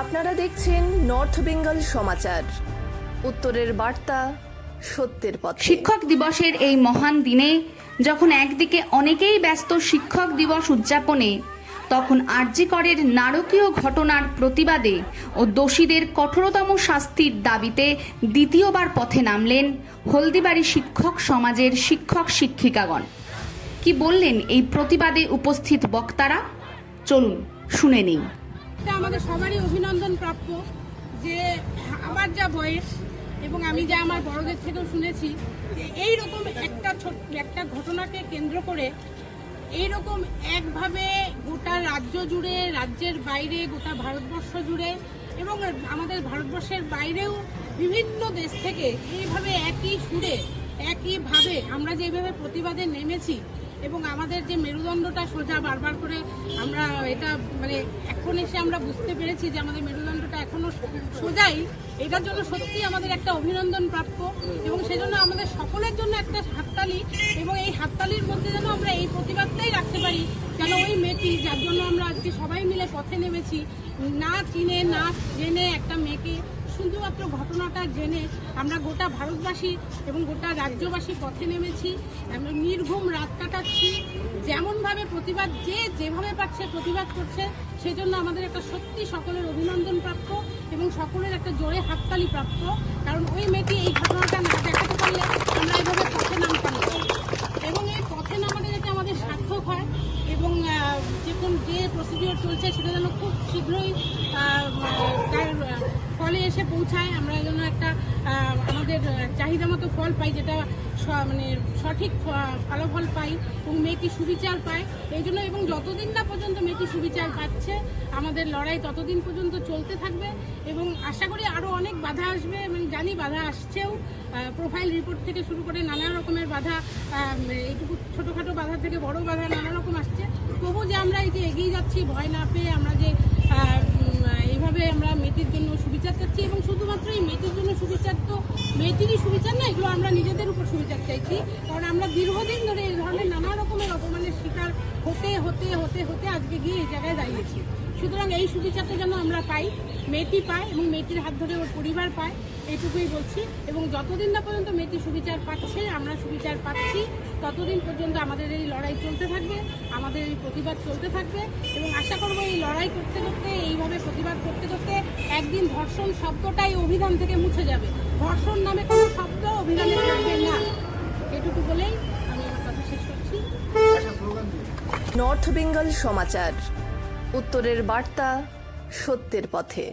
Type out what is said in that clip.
আপনারা দেখছেন নর্থ বেঙ্গল সমাচার। উত্তরের বার্তা, সত্যের পথ। শিক্ষক দিবসের এই মহান দিনে যখন একদিকে অনেকেই ব্যস্ত শিক্ষক দিবস উদযাপনে, তখন আরজিকরের নারকীয় ঘটনার প্রতিবাদে ও দোষীদের কঠোরতম শাস্তির দাবিতে দ্বিতীয়বার পথে নামলেন হলদিবাড়ি শিক্ষক সমাজের শিক্ষক শিক্ষিকাগণ। কি বললেন এই প্রতিবাদে উপস্থিত বক্তারা? চলুন, শুনে নিই। এটা আমাদের সবারই অভিনন্দন প্রাপ্য যে আমার যা বয়স এবং আমি যা আমার বড়দের থেকেও শুনেছি এই রকম একটা একটা ঘটনাকে কেন্দ্র করে এই রকম একভাবে গোটা রাজ্য জুড়ে, রাজ্যের বাইরে, গোটা ভারতবর্ষ জুড়ে এবং আমাদের ভারতবর্ষের বাইরেও বিভিন্ন দেশ থেকে এইভাবে একই সুরে, একইভাবে আমরা যেভাবে প্রতিবাদে নেমেছি এবং আমাদের যে মেরুদণ্ডটা সোজা বারবার করে আমরা এটা মানে এখন এসে আমরা বুঝতে পেরেছি যে আমাদের মেরুদণ্ডটা এখনও সোজাই। এটার জন্য সত্যি আমাদের একটা অভিনন্দন প্রাপ্য এবং সেজন্য আমাদের সকলের জন্য একটা হাততালি এবং এই হাততালির মধ্যে যেন আমরা এই প্রতিবাদটাই রাখতে পারি, যেন ওই মেয়েটি যার জন্য আমরা আজকে সবাই মিলে পথে নেমেছি, না চিনে, না জেনে ঘটনাটা জেনে আমরা গোটা ভারতবাসী এবং গোটা রাজ্যবাসী পথে নেমেছি। আমরা নির্ঘুম রাত কাটাচ্ছি। যেমনভাবে প্রতিবাদ, যে যেভাবে পাচ্ছে প্রতিবাদ করছে, সেজন্য আমাদের একটা সত্যি সকলের অভিনন্দন প্রাপ্য এবং সকলের একটা জোরে হাততালি প্রাপ্য কারণ ওই মেয়েটি এই ঘটনাটা না দেখাতে পারলে আমরা এইভাবে পথে নামতাম। এবং এই পথে নামাটা যাতে আমাদের সার্থক হয় এবং যে কোন যে প্রসিডিওর চলছে সেটা যেন খুব শীঘ্রই এসে পৌঁছায়, আমরা যেন একটা আমাদের চাহিদা মতো ফল পাই, যেটা মানে সঠিক ফ- ফলাফল পাই এবং মেয়েটি সুবিচার পায়। এই জন্য এবং যতদিন না পর্যন্ত মেয়েটি সুবিচার পাচ্ছে, আমাদের লড়াই ততদিন পর্যন্ত চলতে থাকবে এবং আশা করি আরও অনেক বাধা আসবে, এবং জানি বাধা আসছেও। প্রোফাইল রিপোর্ট থেকে শুরু করে নানা রকমের বাধা এইটুকু ছোটোখাটো বাধা থেকে বড় বাধা নানা রকম আসছে। তবু যে আমরা এই যে এগিয়ে যাচ্ছি, ভয় না পেয়ে আমরা যে আহ, উম, এইভাবে আমরা মেয়েটির জন্য সুবিচার চাচ্ছি এবং শুধুমাত্র এই মেয়েটির জন্য সুবিচার তো মেয়েটিরই সুবিচার না, এগুলো আমরা নিজেদের উপর সুবিচার চাইছি। কারণ আমরা দীর্ঘদিন ধরে এই ধরনের নানা রকমের অপমানের শিকার হতে হতে হতে হতে আজকে গিয়ে এই জায়গায় দাঁড়িয়েছি। সুতরাং এই সুবিচারটা যেন আমরা পাই, মেয়েটি পায় এবং মেয়েটির হাত ধরে ওর পরিবার পায় এইটুকুই বলছি। এবং যতদিন না পর্যন্ত মেয়েটি সুবিচার পাচ্ছে, আমরা সুবিচার পাচ্ছি। ততদিন পর্যন্ত আমাদের এই লড়াই চলতে থাকবে, আমাদের এই প্রতিবাদ চলতে থাকবে এবং আশা করব এই লড়াই করতে করতে, এইভাবে প্রতিবাদ করতে করতে একদিন ধর্ষণ শব্দটাই অভিধান থেকে মুছে যাবে। ধর্ষণ নামে কোনো শব্দ অভিধানে থাকবে না। এটুকু বলেই আমি আমার কথা শেষ করছি। নর্থ বেঙ্গল সমাচার, উত্তরের বার্তা সত্যের পথে।